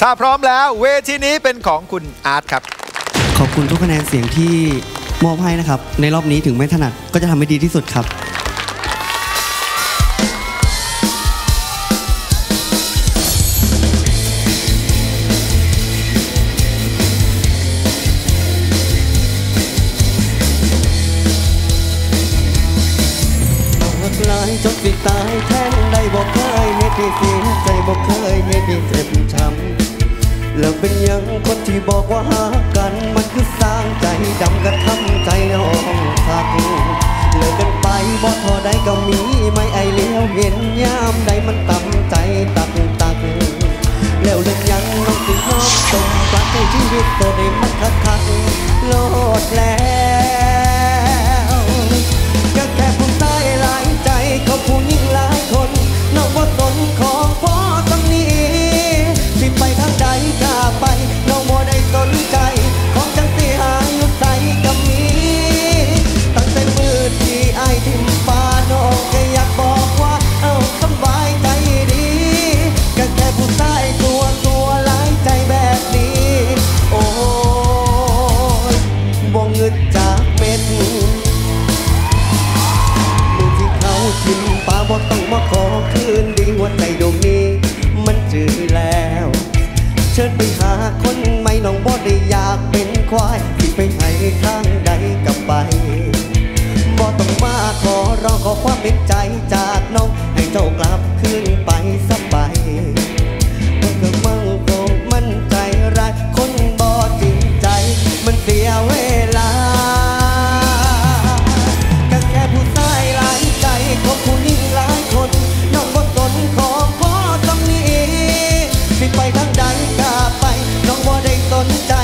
ถ้าพร้อมแล้วเวทีนี้เป็นของคุณอาร์ตครับ ขอบคุณทุกคะแนนเสียงที่มอบให้นะครับ ในรอบนี้ถึงไม่ถนัดก็จะทำให้ดีที่สุดครับหักหลายจนปิดตายแทงได้บอกเคยเฮ็ ดให้เสียใจบอกเคยเฮ็ดให้เจ็บช้ำแล้วเป็นยังคนที่บอกว่าหากันมันคือสร้างใจดำกระทำใจน้องสักเลิกกันไปบอกทอได้ก็มีไม่ไอเลี้ยวเห็นยามใดมันต่ำใจตักตักแล้วเรื่องยังน้องสิน้องตมปลักให้ชีวิตตัวได้มันคักคักๆโลดแล้ว ใจดวงนี้ มันจืดแล้ว เชิญไปหาคนใหม่น้องบ่ได้อยากเป็นควายที่ไปไหนทางใดกับไปบ่ต้องมาขอร้องขอความเป็นใจ voluntad.